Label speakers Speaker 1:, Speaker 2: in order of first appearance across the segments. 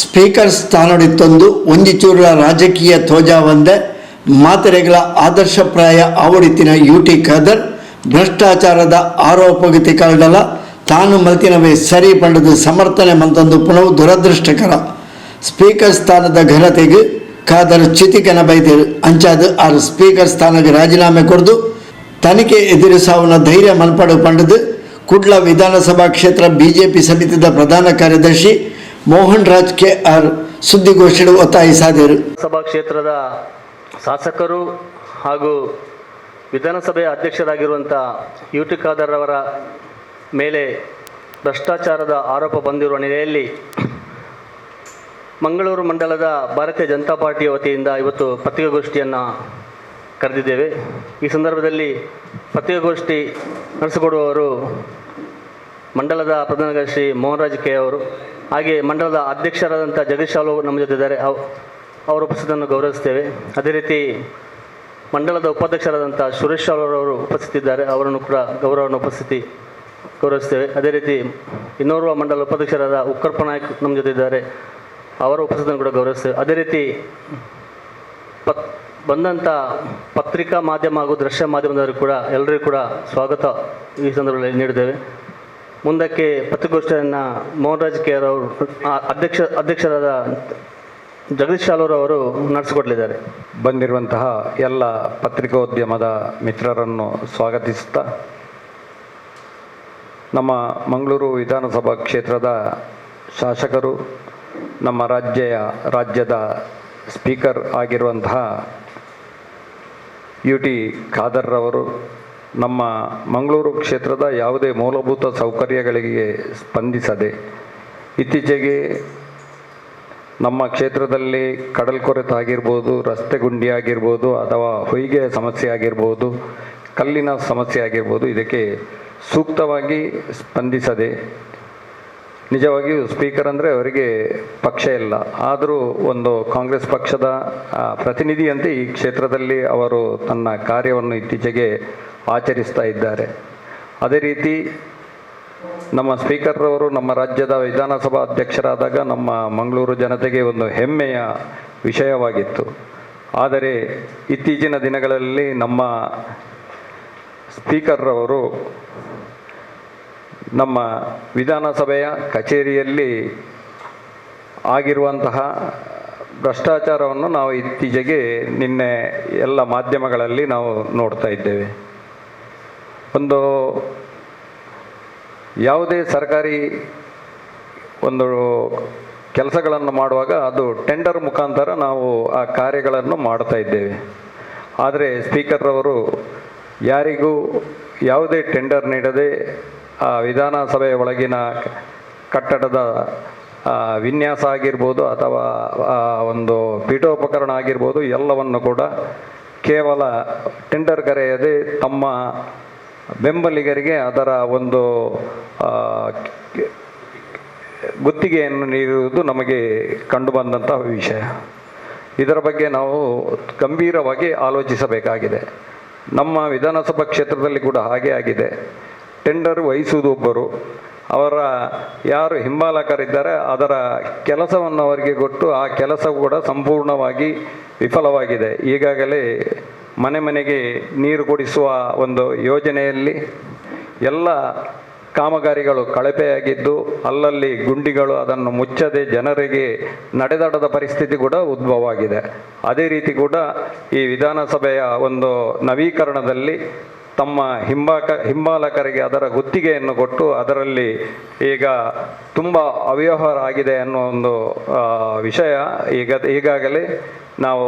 Speaker 1: Speaker ಸ್ಥಾನಡಿತ್ತೊಂದು ಒಂದಿಚೂರ ರಾಜಕೀಯ ತೋಜಾ ಒಂದೇ, ಮಾತೆರೆಗಳ ಆದರ್ಶಪ್ರಾಯ ಆವಡಿತಿನ UT Khader, ಭ್ರಷ್ಟಾಚಾರದ ಆರೋಪಗತಿ ಕಾಲ ತಾನು ಮಲ್ತಿನವೇ ಸರಿ ಪಂಡದು ಸಮರ್ಥನೆ ಮಂತಂದು ಪುನಃ ದುರದೃಷ್ಟಕರ. ಸ್ಪೀಕರ್ ಸ್ಥಾನದ ಘನತೆಗೆ ಖಾದರ್ ಚಿತಿಕನ ಬೈದರು ಅಂಚಾದ ಆರು ಸ್ಪೀಕರ್ ಸ್ಥಾನಕ್ಕೆ ರಾಜೀನಾಮೆ ಕೊಡ್ದು, ತನಿಖೆ ಎದುರಿಸಾವನ ಧೈರ್ಯ ಮಲ್ಪಡು ಪಂಡದು, ಕುಡ್ಲ ವಿಧಾನಸಭಾ ಕ್ಷೇತ್ರ ಬಿಜೆಪಿ ಸಮಿತಿದ ಪ್ರಧಾನ ಕಾರ್ಯದರ್ಶಿ ಮೋಹನ್ ರಾಜ್ ಕೆ ಆರ್ ಸುದ್ದಿಗೋಷ್ಠಿ ಒತ್ತಾಯಿಸಿದರು
Speaker 2: ಸಭಾ ಕ್ಷೇತ್ರದ ಶಾಸಕರು ಹಾಗೂ ವಿಧಾನಸಭೆಯ ಅಧ್ಯಕ್ಷರಾಗಿರುವಂಥ ಯು ಟಿ ಖಾದರ್ ಅವರ ಮೇಲೆ ಭ್ರಷ್ಟಾಚಾರದ ಆರೋಪ ಬಂದಿರುವ ನೆಲೆಯಲ್ಲಿ ಮಂಗಳೂರು ಮಂಡಲದ ಭಾರತೀಯ ಜನತಾ ಪಾರ್ಟಿಯ ವತಿಯಿಂದ ಇವತ್ತು ಪತ್ರಿಕಾಗೋಷ್ಠಿಯನ್ನು ಕರೆದಿದ್ದೇವೆ. ಈ ಸಂದರ್ಭದಲ್ಲಿ ಪತ್ರಿಕಾಗೋಷ್ಠಿ ನಡೆಸಿಕೊಡುವವರು ಮಂಡಲದ ಪ್ರಧಾನ ಕಾರ್ಯದರ್ಶಿ ಮೋಹನ್ ರಾಜ್ ಕೆ ಅವರು. ಹಾಗೆ ಮಂಡಲದ ಅಧ್ಯಕ್ಷರಾದಂಥ ಜಗದೀಶ್ ಅವರು ನಮ್ಮ ಜೊತೆ ಇದ್ದಾರೆ. ಅವ್- ಅವರ ಉಪಸ್ಥಿತಿಯನ್ನು ಗೌರವಿಸ್ತೇವೆ ಅದೇ ರೀತಿ ಮಂಡಲದ ಉಪಾಧ್ಯಕ್ಷರಾದಂಥ ಸುರೇಶ್ ಅವರು ಉಪಸ್ಥಿತಿದ್ದಾರೆ. ಅವರನ್ನು ಕೂಡ ಗೌರವವನ್ನು ಉಪಸ್ಥಿತಿ ಗೌರವಿಸ್ತೇವೆ ಅದೇ ರೀತಿ ಇನ್ನೋರ್ವ ಮಂಡಲ ಉಪಾಧ್ಯಕ್ಷರಾದ ಉಕ್ಕರ್ಪ ನಾಯಕ್ ನಮ್ಮ ಜೊತೆ ಇದ್ದಾರೆ. ಅವರ ಉಪಸ್ಥಿತಿಯನ್ನು ಕೂಡ ಗೌರವಿಸ್ತೇವೆ ಅದೇ ರೀತಿ ಪತ್ ಬಂದಂಥ ಪತ್ರಿಕಾ ಮಾಧ್ಯಮ ಹಾಗೂ ದೃಶ್ಯ ಮಾಧ್ಯಮದವರು ಕೂಡ ಎಲ್ಲರಿಗೂ ಕೂಡ ಸ್ವಾಗತ ಈ ಸಂದರ್ಭದಲ್ಲಿ ನೀಡಿದ್ದೇವೆ. ಮುಂದಕ್ಕೆ ಪತ್ರಿಕೋಷ್ಠಿಯನ್ನು ಮೋಹನ್ ರಾಜ್ ಕೆ ಅವರು ಅಧ್ಯಕ್ಷ, ಅಧ್ಯಕ್ಷರಾದ ಜಗದೀಶ್ ಶಾಲೂರು ಅವರು ನಡೆಸಿಕೊಡಲಿದ್ದಾರೆ
Speaker 3: ಬಂದಿರುವಂತಹ ಎಲ್ಲ ಪತ್ರಿಕೋದ್ಯಮದ ಮಿತ್ರರನ್ನು ಸ್ವಾಗತಿಸುತ್ತಾ, ನಮ್ಮ ಮಂಗಳೂರು ವಿಧಾನಸಭಾ ಕ್ಷೇತ್ರದ ಶಾಸಕರು, ನಮ್ಮ ರಾಜ್ಯ ರಾಜ್ಯದ ಸ್ಪೀಕರ್ ಆಗಿರುವಂತಹ ಯು ಟಿ ಖಾದರ್ರವರು ನಮ್ಮ ಮಂಗಳೂರು ಕ್ಷೇತ್ರದ ಯಾವುದೇ ಮೂಲಭೂತ ಸೌಕರ್ಯಗಳಿಗೆ ಸ್ಪಂದಿಸದೆ ಇತ್ತೀಚೆಗೆ ನಮ್ಮ ಕ್ಷೇತ್ರದಲ್ಲಿ ಕಡಲ್ಕೊರೆತ ಆಗಿರ್ಬೋದು, ರಸ್ತೆ ಗುಂಡಿ ಆಗಿರ್ಬೋದು, ಅಥವಾ ಹೊಯ್ಗೆಯ ಸಮಸ್ಯೆ ಆಗಿರ್ಬೋದು, ಕಲ್ಲಿನ ಸಮಸ್ಯೆ ಆಗಿರ್ಬೋದು, ಇದಕ್ಕೆ ಸೂಕ್ತವಾಗಿ ಸ್ಪಂದಿಸದೆ ನಿಜವಾಗಿಯೂ ಸ್ಪೀಕರ್ ಅಂದರೆ ಅವರಿಗೆ ಪಕ್ಷ ಇಲ್ಲ. ಆದರೂ ಒಂದು ಕಾಂಗ್ರೆಸ್ ಪಕ್ಷದ ಪ್ರತಿನಿಧಿಯಂತೆ ಈ ಕ್ಷೇತ್ರದಲ್ಲಿ ಅವರು ತನ್ನ ಕಾರ್ಯವನ್ನು ಇತ್ತೀಚೆಗೆ ಆಚರಿಸ್ತಾ ಇದ್ದಾರೆ. ಅದೇ ರೀತಿ ನಮ್ಮ ಸ್ಪೀಕರ್ ಅವರು ನಮ್ಮ ರಾಜ್ಯದ ವಿಧಾನಸಭಾ ಅಧ್ಯಕ್ಷರಾದಾಗ ನಮ್ಮ ಮಂಗಳೂರು ಜನತೆಗೆ ಒಂದು ಹೆಮ್ಮೆಯ ವಿಷಯವಾಗಿತ್ತು. ಆದರೆ ಇತ್ತೀಚಿನ ದಿನಗಳಲ್ಲಿ ನಮ್ಮ ಸ್ಪೀಕರ್ ಅವರು ನಮ್ಮ ವಿಧಾನಸಭೆಯ ಕಚೇರಿಯಲ್ಲಿ ಆಗಿರುವಂತಹ ಭ್ರಷ್ಟಾಚಾರವನ್ನು ನಾವು ಇತ್ತೀಚೆಗೆ ನಿನ್ನೆ ಎಲ್ಲ ಮಾಧ್ಯಮಗಳಲ್ಲಿ ನಾವು ನೋಡ್ತಾ ಇದ್ದೇವೆ. ಒಂದು ಯಾವುದೇ ಸರ್ಕಾರಿ ಒಂದು ಕೆಲಸಗಳನ್ನು ಮಾಡುವಾಗ ಅದು ಟೆಂಡರ್ ಮುಖಾಂತರ ನಾವು ಆ ಕಾರ್ಯಗಳನ್ನು ಮಾಡ್ತಾ ಇದ್ದೇವೆ. ಆದರೆ ಸ್ಪೀಕರ್ರವರು ಯಾರಿಗೂ ಯಾವುದೇ ಟೆಂಡರ್ ನೀಡದೆ ಆ ವಿಧಾನಸಭೆಯ ಒಳಗಿನ ಕಟ್ಟಡದ ವಿನ್ಯಾಸ ಆಗಿರ್ಬೋದು ಅಥವಾ ಒಂದು ಪೀಠೋಪಕರಣ ಆಗಿರ್ಬೋದು ಎಲ್ಲವನ್ನು ಕೂಡ ಕೇವಲ ಟೆಂಡರ್ ಕರೆಯದೆ ತಮ್ಮ ಬೆಂಬಲಿಗರಿಗೆ ಅದರ ಒಂದು ಗುತ್ತಿಗೆಯನ್ನು ನೀಡುವುದು ನಮಗೆ ಕಂಡುಬಂದಂತಹ ವಿಷಯ. ಇದರ ಬಗ್ಗೆ ನಾವು ಗಂಭೀರವಾಗಿ ಆಲೋಚಿಸಬೇಕಾಗಿದೆ. ನಮ್ಮ ವಿಧಾನಸಭಾ ಕ್ಷೇತ್ರದಲ್ಲಿ ಕೂಡ ಹಾಗೆ ಆಗಿದೆ. ಟೆಂಡರ್ ವಹಿಸುವುದು ಒಬ್ಬರು, ಅವರ ಯಾರು ಹಿಂಬಾಲಕರಿದ್ದಾರೆ, ಅದರ ಕೆಲಸವನ್ನು ಅವರಿಗೆ ಕೊಟ್ಟು ಆ ಕೆಲಸ ಕೂಡ ಸಂಪೂರ್ಣವಾಗಿ ವಿಫಲವಾಗಿದೆ. ಈಗಾಗಲೇ ಮನೆ ಮನೆಗೆ ನೀರು ಕುಡಿಸುವ ಒಂದು ಯೋಜನೆಯಲ್ಲಿ ಎಲ್ಲ ಕಾಮಗಾರಿಗಳು ಕಳಪೆಯಾಗಿದ್ದು ಅಲ್ಲಲ್ಲಿ ಗುಂಡಿಗಳು ಅದನ್ನು ಮುಚ್ಚದೆ ಜನರಿಗೆ ನಡೆದಾಡದ ಪರಿಸ್ಥಿತಿ ಕೂಡ ಉದ್ಭವವಾಗಿದೆ. ಅದೇ ರೀತಿ ಕೂಡ ಈ ವಿಧಾನಸಭೆಯ ಒಂದು ನವೀಕರಣದಲ್ಲಿ ತಮ್ಮ ಹಿಂಬಾಕ ಹಿಂಬಾಲಕರಿಗೆ ಅದರ ಗುತ್ತಿಗೆಯನ್ನು ಕೊಟ್ಟು ಅದರಲ್ಲಿ ಈಗ ತುಂಬ ಅವ್ಯವಹಾರ ಆಗಿದೆ ಅನ್ನೋ ಒಂದು ವಿಷಯ ಈಗ ಈಗಾಗಲೇ ನಾವು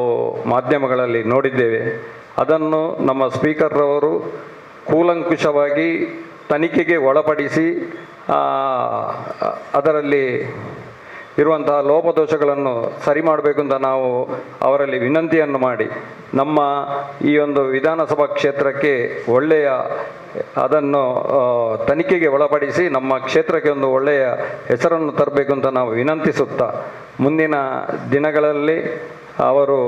Speaker 3: ಮಾಧ್ಯಮಗಳಲ್ಲಿ ನೋಡಿದ್ದೇವೆ. ಅದನ್ನು ನಮ್ಮ ಸ್ಪೀಕರ್ರವರು ಕೂಲಂಕುಷವಾಗಿ ತನಿಖೆಗೆ ಒಳಪಡಿಸಿ ಅದರಲ್ಲಿ ಇರುವಂತಹ ಲೋಪದೋಷಗಳನ್ನು ಸರಿ ಮಾಡಬೇಕು ಅಂತ ನಾವು ಅವರಲ್ಲಿ ವಿನಂತಿಯನ್ನು ಮಾಡಿ, ನಮ್ಮ ಈ ಒಂದು ವಿಧಾನಸಭಾ ಕ್ಷೇತ್ರಕ್ಕೆ ಒಳ್ಳೆಯ, ಅದನ್ನು ತನಿಖೆಗೆ ಒಳಪಡಿಸಿ ನಮ್ಮ ಕ್ಷೇತ್ರಕ್ಕೆ ಒಂದು ಒಳ್ಳೆಯ ಹೆಸರನ್ನು ತರಬೇಕು ಅಂತ ನಾವು ವಿನಂತಿಸುತ್ತಾ, ಮುಂದಿನ ದಿನಗಳಲ್ಲಿ ಅವರು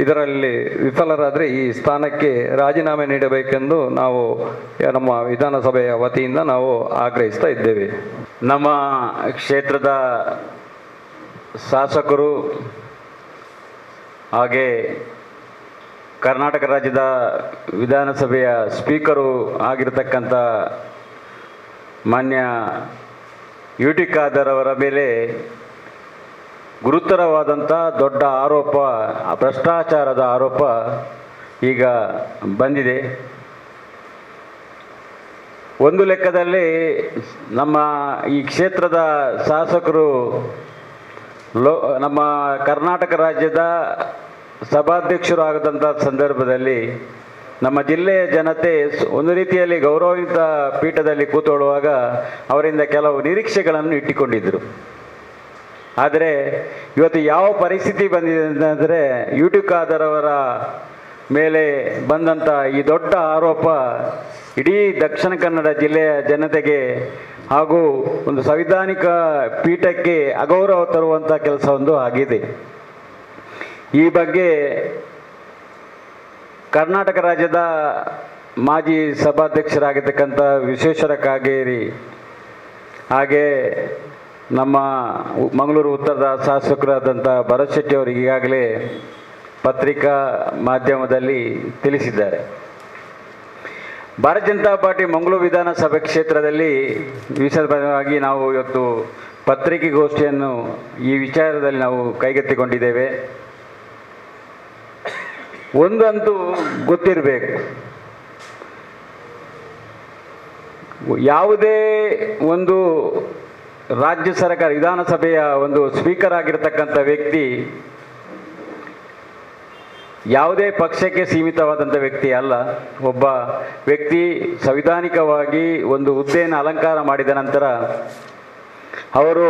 Speaker 3: ಇದರಲ್ಲಿ ವಿಫಲರಾದರೆ ಈ ಸ್ಥಾನಕ್ಕೆ ರಾಜೀನಾಮೆ ನೀಡಬೇಕೆಂದು ನಾವು ನಮ್ಮ ವಿಧಾನಸಭೆಯ ವತಿಯಿಂದ ನಾವು ಆಗ್ರಹಿಸ್ತಾ ಇದ್ದೇವೆ.
Speaker 4: ನಮ್ಮ ಕ್ಷೇತ್ರದ ಶಾಸಕರು ಹಾಗೆ ಕರ್ನಾಟಕ ರಾಜ್ಯದ ವಿಧಾನಸಭೆಯ ಸ್ಪೀಕರು ಆಗಿರತಕ್ಕಂಥ ಮಾನ್ಯ ಯು ಟಿ ಖಾದರ್ ಅವರ ಮೇಲೆ ಗುರುತರವಾದಂಥ ದೊಡ್ಡ ಆರೋಪ, ಭ್ರಷ್ಟಾಚಾರದ ಆರೋಪ ಈಗ ಬಂದಿದೆ. ಒಂದು ಲೆಕ್ಕದಲ್ಲಿ ನಮ್ಮ ಈ ಕ್ಷೇತ್ರದ ಶಾಸಕರು ಲೋ, ನಮ್ಮ ಕರ್ನಾಟಕ ರಾಜ್ಯದ ಸಭಾಧ್ಯಕ್ಷರು ಆಗದಂಥ ಸಂದರ್ಭದಲ್ಲಿ ನಮ್ಮ ಜಿಲ್ಲೆಯ ಜನತೆ ಒಂದು ರೀತಿಯಲ್ಲಿ ಗೌರವಯುತ ಪೀಠದಲ್ಲಿ ಕೂತೊಳ್ಳುವಾಗ ಅವರಿಂದ ಕೆಲವು ನಿರೀಕ್ಷೆಗಳನ್ನು ಇಟ್ಟುಕೊಂಡಿದ್ದರು. ಆದರೆ ಇವತ್ತು ಯಾವ ಪರಿಸ್ಥಿತಿ ಬಂದಿದೆ ಅಂತಂದರೆ ಯೂಟ್ಯೂಬ್ ಖಾದರವರ ಮೇಲೆ ಬಂದಂಥ ಈ ದೊಡ್ಡ ಆರೋಪ ಇಡೀ ದಕ್ಷಿಣ ಕನ್ನಡ ಜಿಲ್ಲೆಯ ಜನತೆಗೆ ಹಾಗೂ ಒಂದು ಸಂವಿಧಾನಿಕ ಪೀಠಕ್ಕೆ ಅಗೌರವ ತರುವಂಥ ಕೆಲಸ ಒಂದು ಆಗಿದೆ. ಈ ಬಗ್ಗೆ ಕರ್ನಾಟಕ ರಾಜ್ಯದ ಮಾಜಿ ಸಭಾಧ್ಯಕ್ಷರಾಗಿರ್ತಕ್ಕಂಥ ವಿಶ್ವೇಶ್ವರ ಕಾಗೇರಿ ಹಾಗೆ ನಮ್ಮ ಮಂಗಳೂರು ಉತ್ತರದ ಶಾಸಕರಾದಂಥ ಭರತ್ ಶೆಟ್ಟಿ ಅವರು ಈಗಾಗಲೇ ಪತ್ರಿಕಾ ಮಾಧ್ಯಮದಲ್ಲಿ ತಿಳಿಸಿದ್ದಾರೆ. ಭಾರತೀಯ ಜನತಾ ಪಾರ್ಟಿ ಮಂಗಳೂರು ವಿಧಾನಸಭೆ ಕ್ಷೇತ್ರದಲ್ಲಿ ವಿಶೇಷವಾಗಿ ನಾವು ಇವತ್ತು ಪತ್ರಿಕೆಗೋಷ್ಠಿಯನ್ನು ಈ ವಿಚಾರದಲ್ಲಿ ನಾವು ಕೈಗೆತ್ತಿಕೊಂಡಿದ್ದೇವೆ. ಒಂದಂತೂ ಗೊತ್ತಿರಬೇಕು. ಯಾವುದೇ ಒಂದು ರಾಜ್ಯ ಸರ್ಕಾರ, ವಿಧಾನಸಭೆಯ ಒಂದು ಸ್ಪೀಕರ್ ಆಗಿರ್ತಕ್ಕಂಥ ವ್ಯಕ್ತಿ ಯಾವುದೇ ಪಕ್ಷಕ್ಕೆ ಸೀಮಿತವಾದಂಥ ವ್ಯಕ್ತಿ ಅಲ್ಲ. ಒಬ್ಬ ವ್ಯಕ್ತಿ ಸಂವಿಧಾನಿಕವಾಗಿ ಒಂದು ಹುದ್ದೆಯನ್ನು ಅಲಂಕಾರ ಮಾಡಿದ ನಂತರ ಅವರು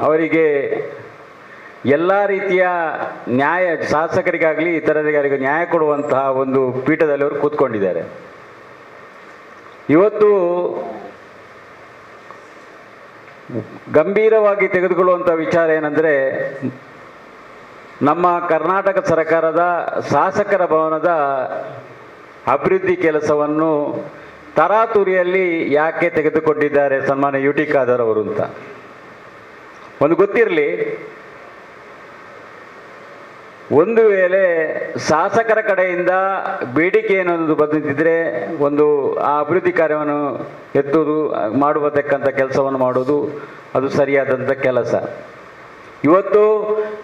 Speaker 4: ಅವರಿಗೆ ಎಲ್ಲ ರೀತಿಯ ನ್ಯಾಯ, ಶಾಸಕರಿಗಾಗಲಿ ಇತರರಿಗಾಗಲಿ ನ್ಯಾಯ ಕೊಡುವಂತಹ ಒಂದು ಪೀಠದಲ್ಲಿ ಅವರು ಕೂತ್ಕೊಂಡಿದ್ದಾರೆ. ಇವತ್ತು ಗಂಭೀರವಾಗಿ ತೆಗೆದುಕೊಳ್ಳುವಂಥ ವಿಚಾರ ಏನಂದರೆ, ನಮ್ಮ ಕರ್ನಾಟಕ ಸರ್ಕಾರದ ಶಾಸಕರ ಭವನದ ಅಭಿವೃದ್ಧಿ ಕೆಲಸವನ್ನು ತರಾತುರಿಯಲ್ಲಿ ಯಾಕೆ ತೆಗೆದುಕೊಂಡಿದ್ದಾರೆ ಸನ್ಮಾನ್ಯ ಯು ಟಿ ಖಾದರ್ ಅವರು ಅಂತ. ಒಂದು ಗೊತ್ತಿರಲಿ ಒಂದು ವೇಳೆ ಶಾಸಕರ ಕಡೆಯಿಂದ ಬೇಡಿಕೆ ಏನೊಂದು ಬಂದಿದ್ದರೆ ಒಂದು ಆ ಅಭಿವೃದ್ಧಿ ಕಾರ್ಯವನ್ನು ಎತ್ತುವುದು, ಮಾಡುವತಕ್ಕಂಥ ಕೆಲಸವನ್ನು ಮಾಡುವುದು, ಅದು ಸರಿಯಾದಂಥ ಕೆಲಸ. ಇವತ್ತು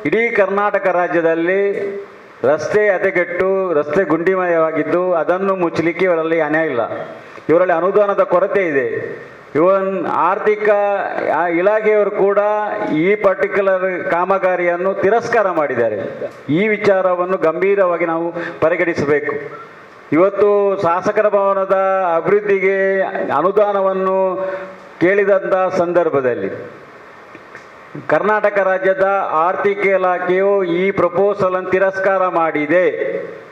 Speaker 4: ಇಡೀ ಕರ್ನಾಟಕ ರಾಜ್ಯದಲ್ಲಿ ರಸ್ತೆ ಅದೆಗೆಟ್ಟು ರಸ್ತೆ ಗುಂಡಿಮಯವಾಗಿದ್ದು ಅದನ್ನು ಮುಚ್ಚಲಿಕ್ಕೆ ಇವರಲ್ಲಿ ಹಣ ಇಲ್ಲ. ಇವರಲ್ಲಿ ಅನುದಾನದ ಕೊರತೆ ಇದೆ. ಇವನ್ ಆರ್ಥಿಕ ಇಲಾಖೆಯವರು ಕೂಡ ಈ ಪರ್ಟಿಕ್ಯುಲರ್ ಕಾಮಗಾರಿಯನ್ನು ತಿರಸ್ಕಾರ ಮಾಡಿದ್ದಾರೆ. ಈ ವಿಚಾರವನ್ನು ಗಂಭೀರವಾಗಿ ನಾವು ಪರಿಗಣಿಸಬೇಕು. ಇವತ್ತು ಶಾಸಕರ ಭವನದ ಅಭಿವೃದ್ಧಿಗೆ ಅನುದಾನವನ್ನು ಕೇಳಿದಂಥ ಸಂದರ್ಭದಲ್ಲಿ ಕರ್ನಾಟಕ ರಾಜ್ಯದ ಆರ್ಥಿಕ ಇಲಾಖೆಯು ಈ ಪ್ರಪೋಸಲ್ ಅನ್ನು ತಿರಸ್ಕಾರ ಮಾಡಿದೆ.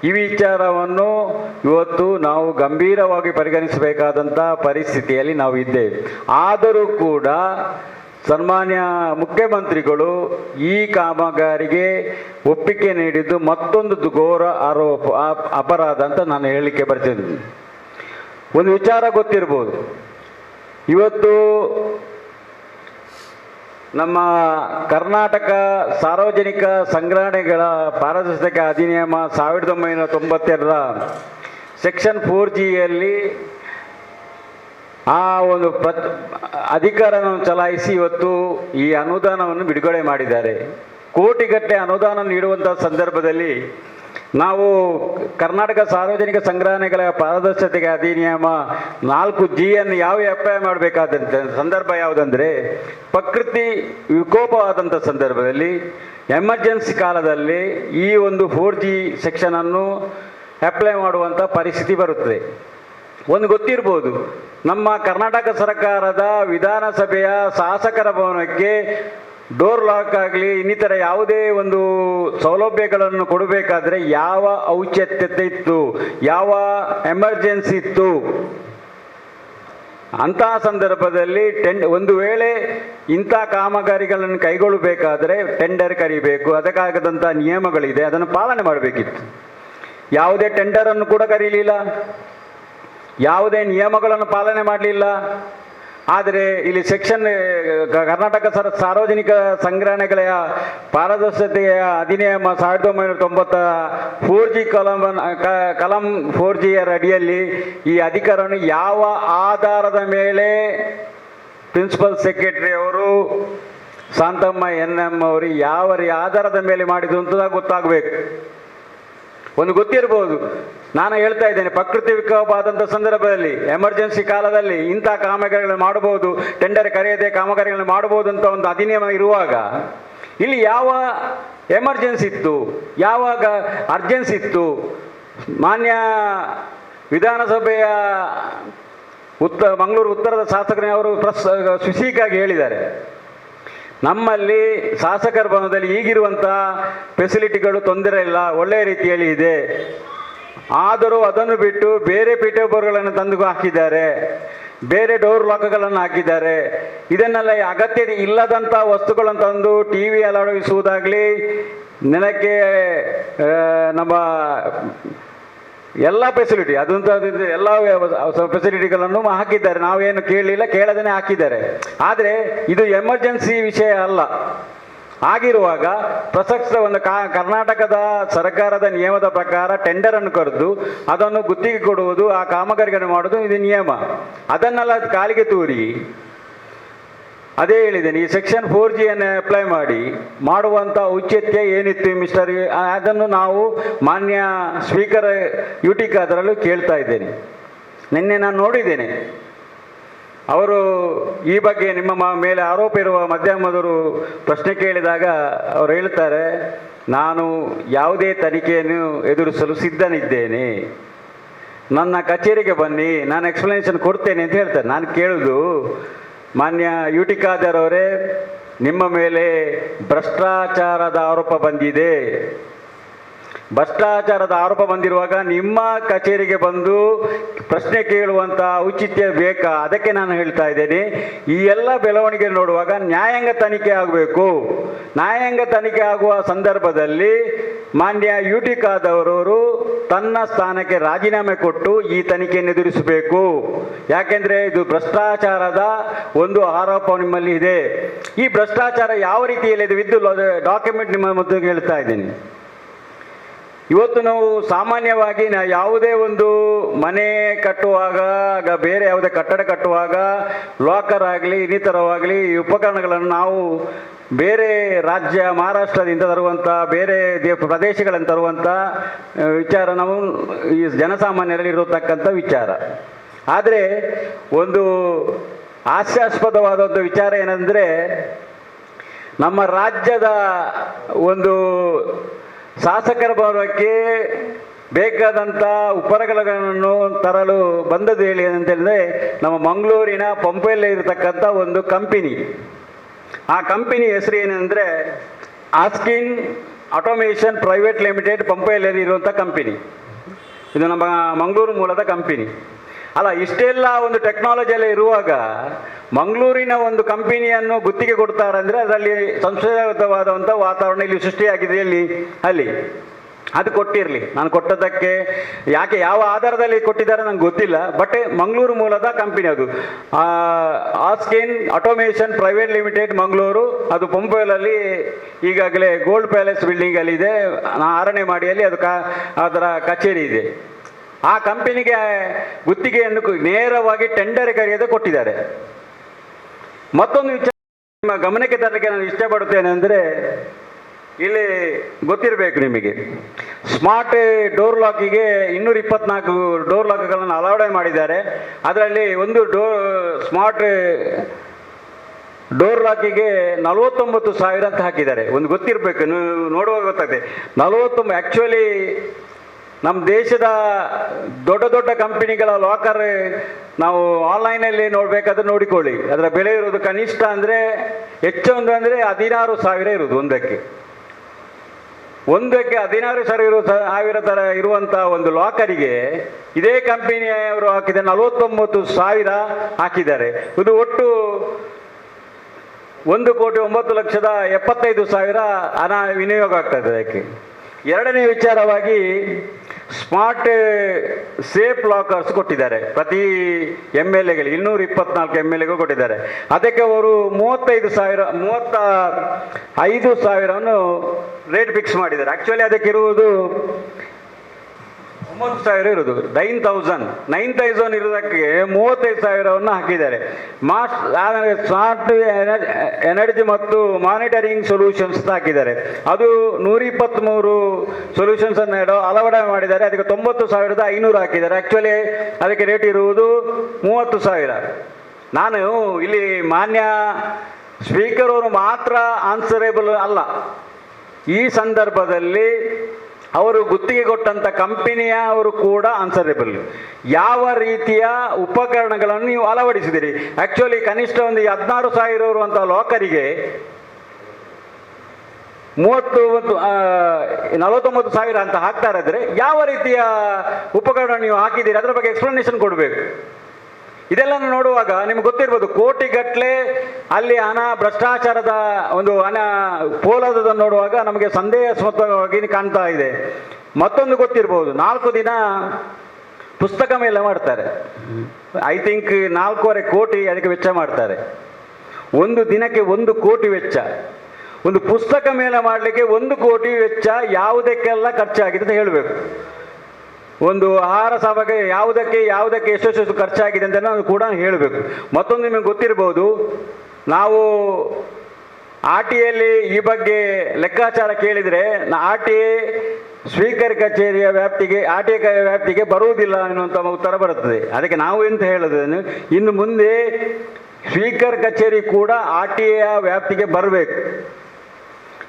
Speaker 4: ಈ ವಿಚಾರವನ್ನು ಇವತ್ತು ನಾವು ಗಂಭೀರವಾಗಿ ಪರಿಗಣಿಸಬೇಕಾದಂಥ ಪರಿಸ್ಥಿತಿಯಲ್ಲಿ ನಾವು ಇದ್ದೇವೆ. ಆದರೂ ಕೂಡ ಸನ್ಮಾನ್ಯ ಮುಖ್ಯಮಂತ್ರಿಗಳು ಈ ಕಾಮಗಾರಿಗೆ ಒಪ್ಪಿಗೆ ನೀಡಿದ್ದು ಮತ್ತೊಂದು ಘೋರ ಆರೋಪ, ಅಪರಾಧ ಅಂತ ನಾನು ಹೇಳಲಿಕ್ಕೆ ಬರ್ತೀನಿ ಒಂದು ವಿಚಾರ ಗೊತ್ತಿರ್ಬೋದು. ಇವತ್ತು ನಮ್ಮ ಕರ್ನಾಟಕ ಸಾರ್ವಜನಿಕ ಸಂಗ್ರಹಣೆಗಳ ಪಾರದರ್ಶಕ ಅಧಿನಿಯಮ ಸಾವಿರದ ಒಂಬೈನೂರ ತೊಂಬತ್ತೆರಡರ ಸೆಕ್ಷನ್ ಫೋರ್ ಜಿಯಲ್ಲಿ ಆ ಒಂದು ಪ್ರ ಅಧಿಕಾರವನ್ನು ಚಲಾಯಿಸಿ ಇವತ್ತು ಈ ಅನುದಾನವನ್ನು ಬಿಡುಗಡೆ ಮಾಡಿದ್ದಾರೆ. ಕೋಟಿಗಟ್ಟಲೆ ಅನುದಾನ ನೀಡುವಂಥ ಸಂದರ್ಭದಲ್ಲಿ ನಾವು ಕರ್ನಾಟಕ ಸಾರ್ವಜನಿಕ ಸಂಗ್ರಹಣೆಗಳ ಪಾರದರ್ಶತೆಗೆ ಅಧಿನಿಯಮ ನಾಲ್ಕು ಜಿಯನ್ನು ಯಾವ ಅಪ್ಲೈ ಮಾಡಬೇಕಾದಂಥ ಸಂದರ್ಭ ಯಾವುದಂದರೆ, ಪ್ರಕೃತಿ ವಿಕೋಪವಾದಂಥ ಸಂದರ್ಭದಲ್ಲಿ, ಎಮರ್ಜೆನ್ಸಿ ಕಾಲದಲ್ಲಿ ಈ ಒಂದು ಫೋರ್ ಜಿ ಸೆಕ್ಷನನ್ನು ಅಪ್ಲೈ ಮಾಡುವಂಥ ಪರಿಸ್ಥಿತಿ ಬರುತ್ತದೆ. ಒಂದು ಗೊತ್ತಿರ್ಬೋದು, ನಮ್ಮ ಕರ್ನಾಟಕ ಸರ್ಕಾರದ ವಿಧಾನಸಭೆಯ ಶಾಸಕರ ಭವನಕ್ಕೆ ಡೋರ್ ಲಾಕ್ ಆಗಲಿ, ಇನ್ನಿತರ ಯಾವುದೇ ಒಂದು ಸೌಲಭ್ಯಗಳನ್ನು ಕೊಡಬೇಕಾದ್ರೆ ಯಾವ ಔಚಿತ್ಯತೆ ಇತ್ತು, ಯಾವ ಎಮರ್ಜೆನ್ಸಿ ಇತ್ತು? ಅಂತಹ ಸಂದರ್ಭದಲ್ಲಿ ಟೆಂಡ್ ಒಂದು ವೇಳೆ ಇಂಥ ಕಾಮಗಾರಿಗಳನ್ನು ಕೈಗೊಳ್ಳಬೇಕಾದ್ರೆ ಟೆಂಡರ್ ಕರಿಬೇಕು ಅದಕ್ಕಾಗದಂಥ ನಿಯಮಗಳಿದೆ, ಅದನ್ನು ಪಾಲನೆ ಮಾಡಬೇಕಿತ್ತು. ಯಾವುದೇ ಟೆಂಡರನ್ನು ಕೂಡ ಕರೀಲಿಲ್ಲ. ಯಾವುದೇ ನಿಯಮಗಳನ್ನು ಪಾಲನೆ ಮಾಡಲಿಲ್ಲ. ಆದರೆ ಇಲ್ಲಿ ಸೆಕ್ಷನ್ ಕರ್ನಾಟಕ ಸರ, ಸಾರ್ವಜನಿಕ ಸಂಗ್ರಹಣೆಗಳ ಪಾರದರ್ಶತೆಯ ಅಧಿನಿಯಮ ಸಾವಿರದ ಒಂಬೈನೂರ ತೊಂಬತ್ತ ಫೋರ್ ಜಿ ಕಲಂ ಕಲಂ ಫೋರ್ ಜಿಯರ ಅಡಿಯಲ್ಲಿ ಈ ಅಧಿಕಾರವನ್ನು ಯಾವ ಆಧಾರದ ಮೇಲೆ ಪ್ರಿನ್ಸಿಪಲ್ ಸೆಕ್ರೆಟರಿ ಅವರು, ಶಾಂತಮ್ಮ ಎನ್ ಎಂ ಅವರು ಯಾವ ಆಧಾರದ ಮೇಲೆ ಮಾಡಿದ್ರು ಅಂತ ಗೊತ್ತಾಗಬೇಕು. ಒಂದು ಗೊತ್ತಿರಬಹುದು. ನಾನು ಹೇಳ್ತಾ ಇದ್ದೇನೆ ಪ್ರಕೃತಿ ವಿಕೋಪ ಆದಂಥ ಸಂದರ್ಭದಲ್ಲಿ, ಎಮರ್ಜೆನ್ಸಿ ಕಾಲದಲ್ಲಿ ಇಂಥ ಕಾಮಗಾರಿಗಳನ್ನು ಮಾಡಬಹುದು, ಟೆಂಡರ್ ಕರೆಯದೆ ಕಾಮಗಾರಿಗಳನ್ನು ಮಾಡಬಹುದು ಅಂತ ಒಂದು ಅಧಿನಿಯಮ ಇರುವಾಗ, ಇಲ್ಲಿ ಯಾವ ಎಮರ್ಜೆನ್ಸಿ ಇತ್ತು, ಯಾವಾಗ ಅರ್ಜೆನ್ಸಿ ಇತ್ತು, ಮಾನ್ಯ ವಿಧಾನಸಭೆಯ ಉತ್ತ, ಮಂಗಳೂರು ಉತ್ತರದ ಶಾಸಕರೇ ಅವರು ಪ್ರಸ್ ಸುಶೀಕಾಗಿ ಹೇಳಿದ್ದಾರೆ. ನಮ್ಮಲ್ಲಿ ಶಾಸಕರ ಭವನದಲ್ಲಿ ಈಗಿರುವಂತಹ ಫೆಸಿಲಿಟಿಗಳು ತೊಂದರೆ ಇಲ್ಲ ಒಳ್ಳೆಯ ರೀತಿಯಲ್ಲಿ ಇದೆ. ಆದರೂ ಅದನ್ನು ಬಿಟ್ಟು ಬೇರೆ ಪೀಠೋಪಗಳನ್ನು ತಂದು ಹಾಕಿದ್ದಾರೆ, ಬೇರೆ ಡೋರ್ ಲಾಕ್ಗಳನ್ನು ಹಾಕಿದ್ದಾರೆ. ಇದನ್ನೆಲ್ಲ ಅಗತ್ಯ ಇಲ್ಲದಂಥ ವಸ್ತುಗಳನ್ನು ತಂದು ಟಿ ವಿ ಅಳವಡಿಸುವುದಾಗಲಿ, ನೆಲಕ್ಕೆ ನಮ್ಮ ಎಲ್ಲ ಫೆಸಿಲಿಟಿ ಅದಂತ ಅದು ಎಲ್ಲ ಫೆಸಿಲಿಟಿಗಳನ್ನು ಹಾಕಿದ್ದಾರೆ. ನಾವೇನು ಕೇಳಲಿಲ್ಲ ಕೇಳದೇ ಹಾಕಿದ್ದಾರೆ. ಆದರೆ ಇದು ಎಮರ್ಜೆನ್ಸಿ ವಿಷಯ ಅಲ್ಲ. ಆಗಿರುವಾಗ ಪ್ರಸಕ್ತ ಒಂದು ಕಾ, ಕರ್ನಾಟಕದ ಸರ್ಕಾರದ ನಿಯಮದ ಪ್ರಕಾರ ಟೆಂಡರ್ ಅನ್ನು ಕರೆದು ಅದನ್ನು ಗುತ್ತಿಗೆ ಕೊಡುವುದು, ಆ ಕಾಮಗಾರಿಗಳನ್ನು ಮಾಡುವುದು ಇದು ನಿಯಮ. ಅದನ್ನೆಲ್ಲ ಕಾಲಿಗೆ ತೂರಿ ಅದೇ ಹೇಳಿದ್ದೇನೆ, ಈ ಸೆಕ್ಷನ್ ಫೋರ್ ಜಿಯನ್ನು ಅಪ್ಲೈ ಮಾಡಿ ಮಾಡುವಂಥ ಔಚಿತ್ಯ ಏನಿತ್ತು ಮಿಸ್ಟರ್ ಅದನ್ನು ನಾವು ಮಾನ್ಯ ಸ್ಪೀಕರ್ ಯು ಟಿ ಖಾದರಲ್ಲೂ ಕೇಳ್ತಾ ಇದ್ದೇನೆ. ನಿನ್ನೆ ನಾನು ನೋಡಿದ್ದೇನೆ. ಅವರು ಈ ಬಗ್ಗೆ ನಿಮ್ಮ ಮೇಲೆ ಆರೋಪ ಇರುವ ಮಧ್ಯಮದವರು ಪ್ರಶ್ನೆ ಕೇಳಿದಾಗ ಅವರು ಹೇಳ್ತಾರೆ, ನಾನು ಯಾವುದೇ ತನಿಖೆಯನ್ನು ಎದುರಿಸಲು ಸಿದ್ಧನಿದ್ದೇನೆ. ನನ್ನ ಕಚೇರಿಗೆ ಬನ್ನಿ, ನಾನು ಎಕ್ಸ್ಪ್ಲನೇಷನ್ ಕೊಡ್ತೇನೆ ಅಂತ ಹೇಳ್ತಾರೆ. ನಾನು ಕೇಳುದು ಮಾನ್ಯ ಯು ಟಿ ಖಾದರ್ ಅವರೇ, ನಿಮ್ಮ ಮೇಲೆ ಭ್ರಷ್ಟಾಚಾರದ ಆರೋಪ ಬಂದಿದೆ. ಭ್ರಷ್ಟಾಚಾರದ ಆರೋಪ ಬಂದಿರುವಾಗ ನಿಮ್ಮ ಕಚೇರಿಗೆ ಬಂದು ಪ್ರಶ್ನೆ ಕೇಳುವಂಥ ಔಚಿತ್ಯ ಬೇಕಾ? ಅದಕ್ಕೆ ನಾನು ಹೇಳ್ತಾ ಇದ್ದೇನೆ. ಈ ಎಲ್ಲ ಬೆಳವಣಿಗೆ ನೋಡುವಾಗ ನ್ಯಾಯಾಂಗ ತನಿಖೆ ಆಗಬೇಕು. ನ್ಯಾಯಾಂಗ ತನಿಖೆ ಆಗುವ ಸಂದರ್ಭದಲ್ಲಿ ಮಾನ್ಯ ಯು ಟಿ ಖಾದವರವರು ತನ್ನ ಸ್ಥಾನಕ್ಕೆ ರಾಜೀನಾಮೆ ಕೊಟ್ಟು ಈ ತನಿಖೆಯನ್ನು ಎದುರಿಸಬೇಕು. ಯಾಕೆಂದ್ರೆ ಇದು ಭ್ರಷ್ಟಾಚಾರದ ಒಂದು ಆರೋಪ ನಿಮ್ಮಲ್ಲಿ ಇದೆ. ಈ ಭ್ರಷ್ಟಾಚಾರ ಯಾವ ರೀತಿಯಲ್ಲಿ ಇದೆ ವಿದ್ದು ಡಾಕ್ಯುಮೆಂಟ್ ನಿಮ್ಮ ಮೊದಲು ಹೇಳ್ತಾ ಇದ್ದೀನಿ. ಇವತ್ತು ನಾವು ಸಾಮಾನ್ಯವಾಗಿ ನಾ ಯಾವುದೇ ಒಂದು ಮನೆ ಕಟ್ಟುವಾಗ, ಆಗ ಬೇರೆ ಯಾವುದೇ ಕಟ್ಟಡ ಕಟ್ಟುವಾಗ ಲಾಕರ್ ಆಗಲಿ, ಇನ್ನಿತರವಾಗಲಿ ಈ ಉಪಕರಣಗಳನ್ನು ನಾವು ಬೇರೆ ರಾಜ್ಯ, ಮಹಾರಾಷ್ಟ್ರದಿಂದ ತರುವಂಥ ಬೇರೆ ದೇ- ಪ್ರದೇಶಗಳಿಂದ ತರುವಂಥ ವಿಚಾರ ನಾವು ಈ ಜನಸಾಮಾನ್ಯರಲ್ಲಿ ಇರತಕ್ಕಂಥ ವಿಚಾರ. ಆದರೆ ಒಂದು ಹಾಸ್ಯಾಸ್ಪದವಾದಂಥ ವಿಚಾರ ಏನಂದರೆ, ನಮ್ಮ ರಾಜ್ಯದ ಒಂದು ಶಾಸಕರ ಭವನಕ್ಕೆ ಬೇಕಾದಂಥ ಉಪಕರಣಗಳನ್ನು ತರಲು ಬಂದದ್ದು ಹೇಳಿ ಅಂತ ಹೇಳಿದ್ರೆ ನಮ್ಮ ಮಂಗಳೂರಿನ ಪಂಪೆಯಲ್ಲಿ ಇರತಕ್ಕಂಥ ಒಂದು ಕಂಪಿನಿ. ಆ ಕಂಪನಿ ಹೆಸರು ಏನಂದರೆ ಆಸ್ಕಿನ್ ಆಟೋಮೇಷನ್ ಪ್ರೈವೇಟ್ ಲಿಮಿಟೆಡ್ ಪಂಪೆಯಲ್ಲಿ ಇರುವಂಥ ಕಂಪನಿ. ಇದು ನಮ್ಮ ಮಂಗಳೂರು ಮೂಲದ ಕಂಪನಿ. ಅಲ್ಲ, ಇಷ್ಟೆಲ್ಲ ಒಂದು ಟೆಕ್ನಾಲಜಿ ಎಲ್ಲ ಇರುವಾಗ ಮಂಗಳೂರಿನ ಒಂದು ಕಂಪನಿಯನ್ನು ಗುತ್ತಿಗೆ ಕೊಡ್ತಾರೆ ಅಂದರೆ ಅದರಲ್ಲಿ ಸಂಶಯಯುತವಾದಂಥ ವಾತಾವರಣ ಇಲ್ಲಿ ಸೃಷ್ಟಿಯಾಗಿದೆ ಇಲ್ಲಿ, ಅಲ್ಲಿ. ಅದು ಕೊಟ್ಟಿರಲಿ. ನಾನು ಕೊಟ್ಟದ್ದಕ್ಕೆ ಯಾಕೆ ಯಾವ ಆಧಾರದಲ್ಲಿ ಕೊಟ್ಟಿದ್ದಾರೆ ನಂಗೆ ಗೊತ್ತಿಲ್ಲ ಬಟ್ ಮಂಗಳೂರು ಮೂಲದ ಕಂಪನಿ ಅದು. Askin automation private limited Mangaluru, ಅದು ಪಂಪೆಯಲ್ಲಿ ಈಗಾಗಲೇ ಗೋಲ್ಡ್ ಪ್ಯಾಲೇಸ್ ಬಿಲ್ಡಿಂಗ್ ಅಲ್ಲಿ ಇದೆ. ಆರನೇ ಮಾಡಿಯಲ್ಲಿ ಅದು ಅದರ ಕಚೇರಿ ಇದೆ. ಆ ಕಂಪನಿಗೆ ಗುತ್ತಿಗೆಯನ್ನು ನೇರವಾಗಿ ಟೆಂಡರ್ ಕರೆಯದೆ ಕೊಟ್ಟಿದ್ದಾರೆ. ಮತ್ತೊಂದು ವಿಚಾರ ನಿಮ್ಮ ಗಮನಕ್ಕೆ ತರಲಿಕ್ಕೆ ನಾನು ಇಷ್ಟಪಡುತ್ತೇನೆ ಅಂದರೆ, ಇಲ್ಲಿ ಗೊತ್ತಿರಬೇಕು ನಿಮಗೆ. ಸ್ಮಾರ್ಟ್ ಡೋರ್ ಲಾಕಿಗೆ ಇನ್ನೂರ ಇಪ್ಪತ್ನಾಲ್ಕು ಡೋರ್ ಲಾಕ್ಗಳನ್ನು ಅಲಾವಡೆ ಮಾಡಿದ್ದಾರೆ. ಅದರಲ್ಲಿ ಒಂದು ಡೋ ಸ್ಮಾರ್ಟ್ ಡೋರ್ ಲಾಕಿಗೆ ನಲವತ್ತೊಂಬತ್ತು ಸಾವಿರ ಅಂತ ಹಾಕಿದ್ದಾರೆ. ಒಂದು ಗೊತ್ತಿರಬೇಕು ನೋಡುವಾಗ ಗೊತ್ತಾಗ್ತದೆ. ನಲವತ್ತೊಂಬತ್ತು ಆ್ಯಕ್ಚುಲಿ ನಮ್ಮ ದೇಶದ ದೊಡ್ಡ ದೊಡ್ಡ ಕಂಪನಿಗಳ ಲಾಕರ್ ನಾವು ಆನ್ಲೈನಲ್ಲಿ ನೋಡಬೇಕಾದ್ರೆ ನೋಡಿಕೊಳ್ಳಿ. ಅದರ ಬೆಲೆ ಇರೋದು ಕನಿಷ್ಠ ಅಂದರೆ ಹೆಚ್ಚೊಂದು ಅಂದರೆ ಹದಿನಾರು ಸಾವಿರ ಇರೋದು ಒಂದಕ್ಕೆ. ಒಂದಕ್ಕೆ ಹದಿನಾರು ಸಾವಿರ ಇರುವ ಸಾವಿರ ಥರ ಇರುವಂಥ ಒಂದು ಲಾಕರಿಗೆ ಇದೇ ಕಂಪನಿಯವರು ಹಾಕಿದ ನಲವತ್ತೊಂಬತ್ತು ಸಾವಿರ ಹಾಕಿದ್ದಾರೆ. ಇದು ಒಟ್ಟು ಒಂದು ಕೋಟಿ ಒಂಬತ್ತು ಲಕ್ಷದ ಎಪ್ಪತ್ತೈದು ಸಾವಿರ ಹಣ ವಿನಿಯೋಗ ಆಗ್ತದೆ ಅದಕ್ಕೆ. ಎರಡನೇ ವಿಚಾರವಾಗಿ ಸ್ಮಾರ್ಟ್ ಸೇಫ್ ಲಾಕರ್ಸ್ ಕೊಟ್ಟಿದ್ದಾರೆ. ಪ್ರತಿ ಎಂ ಎಲ್ ಎಗಳಿಗೆ, ಇನ್ನೂರ ಇಪ್ಪತ್ನಾಲ್ಕು ಎಂ ಎಲ್ ಎಗೂ ಕೊಟ್ಟಿದ್ದಾರೆ. ಅದಕ್ಕೆ ಅವರು ಮೂವತ್ತೈದು ಸಾವಿರ, ಮೂವತ್ತ ಐದು ಸಾವಿರವನ್ನು ರೇಟ್ ಫಿಕ್ಸ್ ಮಾಡಿದ್ದಾರೆ. ಆ್ಯಕ್ಚುಲಿ ಅದಕ್ಕೆ ಒಂಬತ್ತು ಸಾವಿರ ಇರೋದು. ನೈನ್ ತೌಸಂಡ್ ನೈನ್ ತೌಸಂಡ್ ಇರೋದಕ್ಕೆ ಮೂವತ್ತೈದು ಸಾವಿರವನ್ನು ಹಾಕಿದ್ದಾರೆ. ಮಾಸ್ ಸ್ಮಾರ್ಟ್ ಎನರ್ಜಿ ಮತ್ತು ಮಾನಿಟರಿಂಗ್ ಸೊಲ್ಯೂಷನ್ಸ್ ಹಾಕಿದ್ದಾರೆ. ಅದು ನೂರ ಇಪ್ಪತ್ತ್ಮೂರು ಸೊಲ್ಯೂಷನ್ಸ್ ಅನ್ನು ಇಡೋ ಅಳವಡೆ ಮಾಡಿದ್ದಾರೆ. ಅದಕ್ಕೆ ತೊಂಬತ್ತು ಸಾವಿರದ ಐನೂರು ಹಾಕಿದ್ದಾರೆ. ಆ್ಯಕ್ಚುಲಿ ಅದಕ್ಕೆ ರೇಟ್ ಇರುವುದು ಮೂವತ್ತು ಸಾವಿರ. ನಾನು ಇಲ್ಲಿ ಮಾನ್ಯ ಸ್ಪೀಕರ್ ಅವರು ಮಾತ್ರ ಆನ್ಸರೇಬಲ್ ಅಲ್ಲ. ಈ ಸಂದರ್ಭದಲ್ಲಿ ಅವರು ಗುತ್ತಿಗೆ ಕೊಟ್ಟಂಥ ಕಂಪನಿಯ ಅವರು ಕೂಡ ಆನ್ಸರೇಬಲ್ ಯಾವ ರೀತಿಯ ಉಪಕರಣಗಳನ್ನು ನೀವು ಅಳವಡಿಸಿದಿರಿ? ಆ್ಯಕ್ಚುಲಿ ಕನಿಷ್ಠ ಒಂದು ಹದಿನಾರು ಸಾವಿರ ಇರುವಂಥ ಲೋಕರಿಗೆ ಮೂವತ್ತು ಮತ್ತು ನಲವತ್ತೊಂಬತ್ತು ಸಾವಿರ ಅಂತ ಹಾಕ್ತಾ ಇದ್ರೆ ಯಾವ ರೀತಿಯ ಉಪಕರಣ ನೀವು ಹಾಕಿದ್ದೀರಿ ಅದರ ಬಗ್ಗೆ ಎಕ್ಸ್ಪ್ಲನೇಷನ್ ಕೊಡಬೇಕು. ಇದೆಲ್ಲ ನೋಡುವಾಗ ನಿಮ್ಗೆ ಗೊತ್ತಿರ್ಬೋದು ಕೋಟಿಗಟ್ಟಲೆ ಅಲ್ಲಿ ಹಣ ಭ್ರಷ್ಟಾಚಾರದ ಒಂದು ಹಣ ಪೋಲದನ್ನು ನೋಡುವಾಗ ನಮಗೆ ಸಂದೇಹ ಸ್ವತಃವಾಗಿ ಕಾಣ್ತಾ ಇದೆ. ಮತ್ತೊಂದು ಗೊತ್ತಿರ್ಬೋದು, ನಾಲ್ಕು ದಿನ ಪುಸ್ತಕ ಮೇಲೆ ಮಾಡ್ತಾರೆ. ಐ ಥಿಂಕ್ ನಾಲ್ಕೂವರೆ ಕೋಟಿ ಅದಕ್ಕೆ ವೆಚ್ಚ ಮಾಡ್ತಾರೆ. ಒಂದು ದಿನಕ್ಕೆ ಒಂದು ಕೋಟಿ ವೆಚ್ಚ. ಒಂದು ಪುಸ್ತಕ ಮೇಲೆ ಮಾಡಲಿಕ್ಕೆ ಒಂದು ಕೋಟಿ ವೆಚ್ಚ ಯಾವುದಕ್ಕೆಲ್ಲ ಖರ್ಚಾಗಿದೆ ಅಂತ ಹೇಳಬೇಕು. ಒಂದು ಆಹಾರ ಸಾಮಗ್ರಿ ಯಾವುದಕ್ಕೆ ಯಾವುದಕ್ಕೆ ಎಷ್ಟೆಷ್ಟು ಖರ್ಚಾಗಿದೆ ಅಂತ ನಾನು ಕೂಡ ಹೇಳಬೇಕು. ಮತ್ತೊಂದು ನಿಮಗೆ ಗೊತ್ತಿರ್ಬೋದು ನಾವು ಆರ್ ಟಿ ಯಲ್ಲಿ ಈ ಬಗ್ಗೆ ಲೆಕ್ಕಾಚಾರ ಕೇಳಿದರೆ ಆರ್ ಟಿ ಸ್ಪೀಕರ್ ಕಚೇರಿಯ ವ್ಯಾಪ್ತಿಗೆ, ಆರ್ ಟಿ ವ್ಯಾಪ್ತಿಗೆ ಬರುವುದಿಲ್ಲ ಅನ್ನುವಂಥ ಉತ್ತರ ಬರುತ್ತದೆ. ಅದಕ್ಕೆ ನಾವು ಎಂತ ಹೇಳೋದನ್ನು ಇನ್ನು ಮುಂದೆ ಸ್ಪೀಕರ್ ಕಚೇರಿ ಕೂಡ ಆರ್ ಟಿ ವ್ಯಾಪ್ತಿಗೆ ಬರಬೇಕು.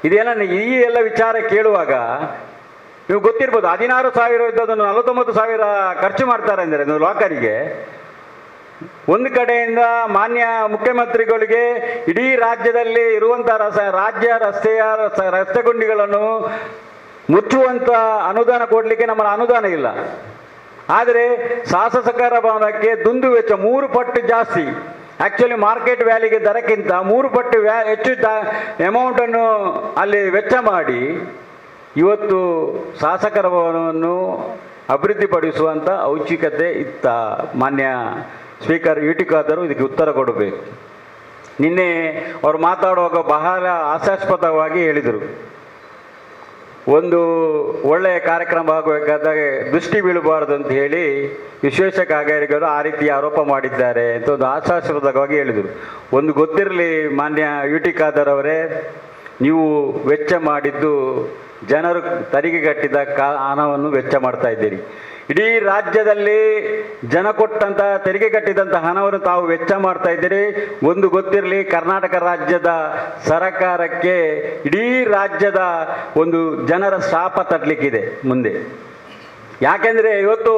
Speaker 4: ಇದೆಲ್ಲ ಈ ಎಲ್ಲ ವಿಚಾರ ಕೇಳುವಾಗ ನೀವು ಗೊತ್ತಿರ್ಬೋದು, ಹದಿನಾರು ಸಾವಿರ ಇದ್ದದನ್ನು ನಲವತ್ತೊಂಬತ್ತು ಸಾವಿರ ಖರ್ಚು ಮಾಡ್ತಾರೆ ಅಂದರೆ ನೀವು ಲಾಕರಿಗೆ ಒಂದು ಕಡೆಯಿಂದ ಮಾನ್ಯ ಮುಖ್ಯಮಂತ್ರಿಗಳಿಗೆ ಇಡೀ ರಾಜ್ಯದಲ್ಲಿ ಇರುವಂಥ ರಸ, ರಾಜ್ಯ ರಸ್ತೆಯ ರಸ- ರಸ್ತೆ ಗುಂಡಿಗಳನ್ನು ಮುಚ್ಚುವಂಥ ಅನುದಾನ ಕೊಡಲಿಕ್ಕೆ ನಮ್ಮ ಅನುದಾನ ಇಲ್ಲ. ಆದರೆ ಶಾಸಕರ ಭವನಕ್ಕೆ ದುಂದು ವೆಚ್ಚ ಮೂರು ಪಟ್ಟು ಜಾಸ್ತಿ. ಆ್ಯಕ್ಚುಲಿ ಮಾರ್ಕೆಟ್ ವ್ಯಾಲಿಗೆ ದರಕ್ಕಿಂತ ಮೂರು ಪಟ್ಟು ವ್ಯಾ, ಹೆಚ್ಚು ಅಮೌಂಟನ್ನು ಅಲ್ಲಿ ವೆಚ್ಚ ಮಾಡಿ ಇವತ್ತು ಶಾಸಕರ ಭವನವನ್ನು ಅಭಿವೃದ್ಧಿಪಡಿಸುವಂಥ ಔಚಿಕತೆ ಇತ್ತ ಮಾನ್ಯ ಸ್ಪೀಕರ್ ಯುಟಿಕಾದರು ಇದಕ್ಕೆ ಉತ್ತರ ಕೊಡಬೇಕು. ನಿನ್ನೆ ಅವರು ಮಾತಾಡುವಾಗ ಬಹಳ ಹಾಸ್ಯಾಸ್ಪದವಾಗಿ ಹೇಳಿದರು. ಒಂದು ಒಳ್ಳೆಯ ಕಾರ್ಯಕ್ರಮ ಆಗಬೇಕಾದಾಗ ದೃಷ್ಟಿ ಬೀಳಬಾರದು ಅಂತ ಹೇಳಿ ವಿಶ್ವೇಶ ಕಾಗೇರಿಗರು ಆ ರೀತಿ ಆರೋಪ ಮಾಡಿದ್ದಾರೆ ಅಂತ ಒಂದು ಹಾಸ್ಯಾಸ್ಪದವಾಗಿ ಹೇಳಿದರು. ಒಂದು ಗೊತ್ತಿರಲಿ ಮಾನ್ಯ ಯು ಟಿ ಖಾದರ್ ಅವರೇ, ನೀವು ವೆಚ್ಚ ಮಾಡಿದ್ದು ಜನರು ತೆರಿಗೆ ಕಟ್ಟಿದ ಕಾ ಹಣವನ್ನು ವೆಚ್ಚ ಮಾಡ್ತಾ ಇದ್ದೀರಿ. ಇಡೀ ರಾಜ್ಯದಲ್ಲಿ ಜನ ಕೊಟ್ಟಂತ ತೆರಿಗೆ ಕಟ್ಟಿದಂಥ ಹಣವನ್ನು ತಾವು ವೆಚ್ಚ ಮಾಡ್ತಾ ಇದ್ದೀರಿ. ಒಂದು ಗೊತ್ತಿರಲಿ, ಕರ್ನಾಟಕ ರಾಜ್ಯದ ಸರಕಾರಕ್ಕೆ ಇಡೀ ರಾಜ್ಯದ ಒಂದು ಜನರ ಶಾಪ ತಟ್ಟಲಿಕ್ಕಿದೆ ಮುಂದೆ. ಯಾಕೆಂದ್ರೆ ಇವತ್ತು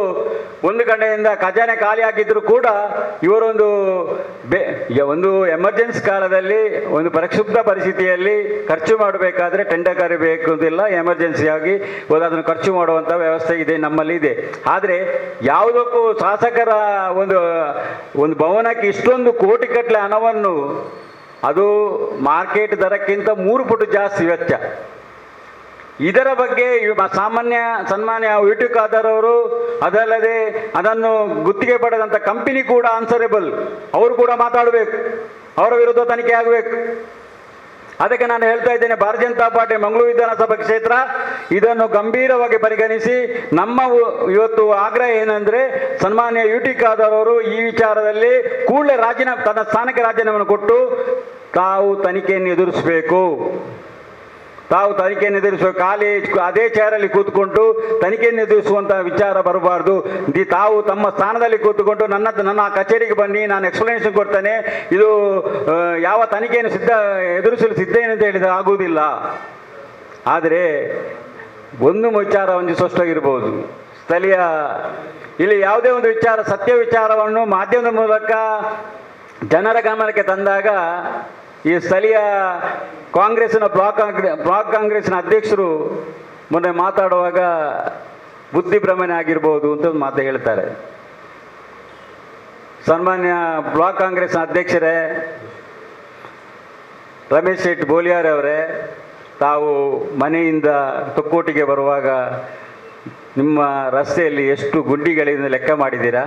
Speaker 4: ಒಂದು ಕಡೆಯಿಂದ ಖಜಾನೆ ಖಾಲಿ ಆಗಿದ್ರು ಕೂಡ ಇವರೊಂದು ಬೆ ಒಂದು ಎಮರ್ಜೆನ್ಸಿ ಕಾಲದಲ್ಲಿ, ಒಂದು ಪ್ರಕ್ಷುಬ್ಧ ಪರಿಸ್ಥಿತಿಯಲ್ಲಿ ಖರ್ಚು ಮಾಡಬೇಕಾದ್ರೆ ಟೆಂಡರ್ ಕರಿಬೇಕು ಅಂತಿಲ್ಲ. ಎಮರ್ಜೆನ್ಸಿಯಾಗಿ ಅದನ್ನು ಖರ್ಚು ಮಾಡುವಂಥ ವ್ಯವಸ್ಥೆ ಇದೆ, ನಮ್ಮಲ್ಲಿ ಇದೆ. ಆದರೆ ಯಾವುದಕ್ಕೂ ಶಾಸಕರ ಒಂದು ಒಂದು ಭವನಕ್ಕೆ ಇಷ್ಟೊಂದು ಕೋಟಿ ಕಟ್ಟಲೆ ಹಣವನ್ನು ಅದು ಮಾರ್ಕೆಟ್ ದರಕ್ಕಿಂತ ಮೂರು ಪಟ್ಟು ಜಾಸ್ತಿ ವೆಚ್ಚ. ಇದರ ಬಗ್ಗೆ ಸಾಮಾನ್ಯ ಸನ್ಮಾನ್ಯ ಯೂಟ್ಯೂಬ್ ಖಾದರ್ ಅವರು ಅದಲ್ಲದೆ ಅದನ್ನು ಗುತ್ತಿಗೆ ಪಡೆದಂಥ ಕಂಪನಿ ಕೂಡ ಆನ್ಸರೇಬಲ್ ಅವರು ಕೂಡ ಮಾತಾಡಬೇಕು. ಅವರ ವಿರುದ್ಧ ತನಿಖೆ ಆಗಬೇಕು. ಅದಕ್ಕೆ ನಾನು ಹೇಳ್ತಾ ಇದ್ದೇನೆ, ಭಾರತೀಯ ಜನತಾ ಪಾರ್ಟಿ ಮಂಗಳೂರು ವಿಧಾನಸಭಾ ಕ್ಷೇತ್ರ ಇದನ್ನು ಗಂಭೀರವಾಗಿ ಪರಿಗಣಿಸಿ, ನಮ್ಮ ಇವತ್ತು ಆಗ್ರಹ ಏನಂದ್ರೆ ಸನ್ಮಾನ್ಯ ಯು ಟಿ ಈ ವಿಚಾರದಲ್ಲಿ ಕೂಡಲೇ ರಾಜೀನಾಮೆ ತನ್ನ ಸ್ಥಾನಕ್ಕೆ ರಾಜೀನಾಮೆಯನ್ನು ಕೊಟ್ಟು ತಾವು ತನಿಖೆಯನ್ನು ಎದುರಿಸಬೇಕು. ತಾವು ತನಿಖೆಯನ್ನು ಎದುರಿಸುವ ಖಾಲಿ ಅದೇ ಚೇರಲ್ಲಿ ಕೂತ್ಕೊಂಡು ತನಿಖೆಯನ್ನು ಎದುರಿಸುವಂತಹ ವಿಚಾರ ಬರಬಾರ್ದು. ದಿ ತಾವು ತಮ್ಮ ಸ್ಥಾನದಲ್ಲಿ ಕೂತ್ಕೊಂಡು ನನ್ನ ನನ್ನ ಕಚೇರಿಗೆ ಬನ್ನಿ, ನಾನು ಎಕ್ಸ್ಪ್ಲನೇಷನ್ ಕೊಡ್ತೇನೆ. ಇದು ಯಾವ ತನಿಖೆಯನ್ನು ಸಿದ್ಧ, ಎದುರಿಸಲು ಸಿದ್ಧ ಏನಂತ ಹೇಳಿದ್ರೆ ಆಗುವುದಿಲ್ಲ. ಆದರೆ ಒಂದು ವಿಚಾರ ಒಂದು ಸ್ಪಷ್ಟವಾಗಿರ್ಬೋದು. ಸ್ಥಳೀಯ, ಇಲ್ಲಿ ಯಾವುದೇ ಒಂದು ವಿಚಾರ, ಸತ್ಯ ವಿಚಾರವನ್ನು ಮಾಧ್ಯಮದ ಮೂಲಕ ಜನರ ಗಮನಕ್ಕೆ ತಂದಾಗ ಈ ಸ್ಥಳೀಯ ಕಾಂಗ್ರೆಸ್ನ ಬ್ಲಾಕ್ ಬ್ಲಾಕ್ ಕಾಂಗ್ರೆಸ್ನ ಅಧ್ಯಕ್ಷರು ಮೊನ್ನೆ ಮಾತಾಡುವಾಗ ಬುದ್ಧಿಭ್ರಮಣೆ ಆಗಿರ್ಬೋದು ಅಂತ ಒಂದು ಮಾತು ಹೇಳ್ತಾರೆ. ಸನ್ಮಾನ್ಯ ಬ್ಲಾಕ್ ಕಾಂಗ್ರೆಸ್ನ ಅಧ್ಯಕ್ಷರೇ, ರಮೇಶ್ ಶೆಟ್ ಬೋಲಿಯಾರ್ ಅವರೇ, ತಾವು ಮನೆಯಿಂದ ತೊಕ್ಕೋಟಿಗೆ ಬರುವಾಗ ನಿಮ್ಮ ರಸ್ತೆಯಲ್ಲಿ ಎಷ್ಟು ಗುಂಡಿಗಳಿಂದ ಲೆಕ್ಕ ಮಾಡಿದ್ದೀರಾ?